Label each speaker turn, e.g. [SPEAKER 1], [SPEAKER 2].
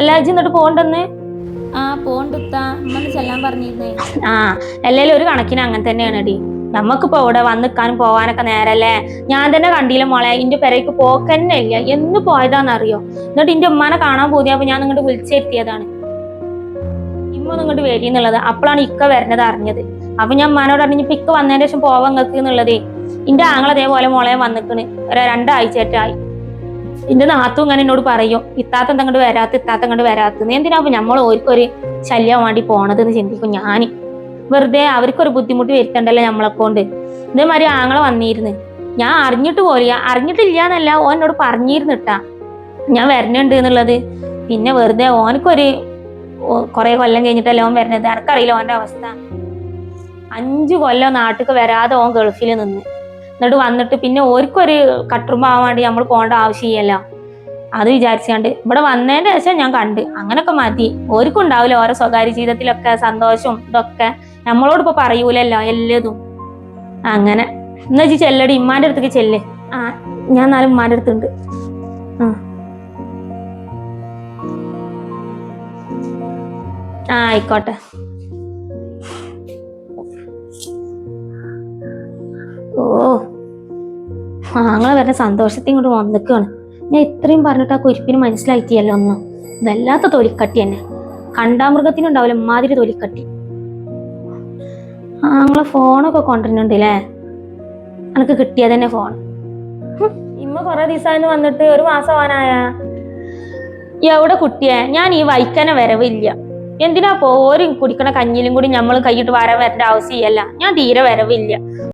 [SPEAKER 1] എല്ലാ ഇജ്ജ് എന്നിട്ട് പോണ്ടെന്ന്
[SPEAKER 2] ആ പോണ്ടുത്ത ചെല്ലാൻ പറഞ്ഞിരുന്നേ.
[SPEAKER 1] ആ എല്ലാരും ഒരു കണക്കിന് അങ്ങനെ തന്നെയാണ് ഡി നമുക്കിപ്പോ ഇവിടെ വന്നിക്കാനും പോവാനൊക്കെ നേരല്ലേ? ഞാൻ തന്നെ കണ്ടില്ല മോളെ ഇന്റെ പെരയ്ക്ക് പോക്കന്നെ ഇല്ല. എന്ന് പോയതാന്നറിയോ എന്നിട്ട് ഇന്റെ ഉമ്മാനെ കാണാൻ പോതിയപ്പോ ഞാൻ നിങ്ങോട്ട് വിളിച്ചെത്തിയതാണ് ഇമ്മ നിങ്ങോട്ട് വരിന്നുള്ളത് അപ്പോഴാണ് ഇക്ക വരണത് അറിഞ്ഞത്. അപ്പൊ ഞാൻ ഉമ്മാനോട് പറഞ്ഞു ഇപ്പൊ ഇക്ക വന്നതിന് ശേഷം പോവാൻ നിങ്ങക്ക് എന്നുള്ളതേ. ഇന്റെ ആങ്ങൾ അതേപോലെ മോളെ വന്നിക്കണ്. ഒരു രണ്ടാഴ്ചയായിട്ടായി ഇന്റെ നാത്തും ഇങ്ങനെ എന്നോട് പറയും ഇത്താത്ത അങ്ങോട്ട് വരാത്ത? ഇത്താത്ത അങ്ങോട്ട് വരാത്ത? എന്തിനാവും നമ്മൾ ഓർക്കൊരു ശല്യം വേണ്ടി പോണത് എന്ന് ചിന്തിക്കും ഞാൻ വെറുതെ അവർക്കൊരു ബുദ്ധിമുട്ട് വരുത്തണ്ടല്ലോ നമ്മളെ കൊണ്ട്. ഇതേമാതിരി ആങ്ങളെ വന്നിരുന്നു. ഞാൻ അറിഞ്ഞിട്ട് പോലെയ അറിഞ്ഞിട്ടില്ല എന്നല്ല ഓൻ എന്നോട് പറഞ്ഞിരുന്നിട്ടാ ഞാൻ വരണുണ്ട് എന്നുള്ളത്. പിന്നെ വെറുതെ ഓനക്കൊരു കുറെ കൊല്ലം കഴിഞ്ഞിട്ടല്ലേ ഓൻ വരണത്. ആർക്കറിയില്ല ഓന്റെ അവസ്ഥ? അഞ്ചു കൊല്ലം നാട്ടിൽ വരാതെ ഓൻ ഗൾഫിൽ നിന്ന്. എന്നിട്ട് വന്നിട്ട് പിന്നെ ഓർക്കൊരു കട്ടുറുമ്പാവാൻ വേണ്ടി നമ്മൾ പോകേണ്ട ആവശ്യമില്ല അത് വിചാരിച്ചാണ്ട് ഇവിടെ വന്നതിന്റെ ശേഷം ഞാൻ കണ്ട്. അങ്ങനൊക്കെ മാറ്റി. ഓർക്കും ഉണ്ടാവില്ല ഓരോ സ്വകാര്യ ജീവിതത്തിലൊക്കെ സന്തോഷവും ഇതൊക്കെ. നമ്മളോട് ഇപ്പൊ പറയൂലല്ലോ എല്ലതും. അങ്ങനെ. എന്നാ വെച്ചാൽ ചെല്ലടി ഇമ്മാന്റെ അടുത്തേക്ക് ചെല്ലേ. ആ ഞാൻ നാലും ഇമ്മാന്റെ അടുത്തുണ്ട്. ആ. ആ ആയിക്കോട്ടെ. ആങ്ങളെ വരുന്ന സന്തോഷത്തെ ഇങ്ങോട്ട് വന്നിക്കാണ് ഞാൻ ഇത്രയും പറഞ്ഞിട്ട് ആ കുരിപ്പിന് മനസ്സിലായിട്ടിയല്ലോ ഒന്ന് വല്ലാത്ത തൊലിക്കട്ടി തന്നെ. കണ്ടാമൃഗത്തിനുണ്ടാവില്ല മാതിരി തൊലിക്കട്ടി. ആങ്ങളെ ഫോണൊക്കെ കൊണ്ടുവരുന്നുണ്ട് അല്ലേ എനിക്ക് കിട്ടിയത് തന്നെ ഫോൺ. ഇമ്മ കുറെ ദിവസമായിരുന്നു വന്നിട്ട് ഒരു മാസം ആവാനായ? എവിടെ കുട്ടിയെ? ഞാൻ ഈ വൈക്കനെ വരവില്ല. എന്തിനാ പോരും കുടിക്കണ കഞ്ഞിലും കൂടി നമ്മൾ കൈയിട്ട് വരാൻ വരേണ്ട ആവശ്യമില്ല ഞാൻ തീരെ വരവില്ല.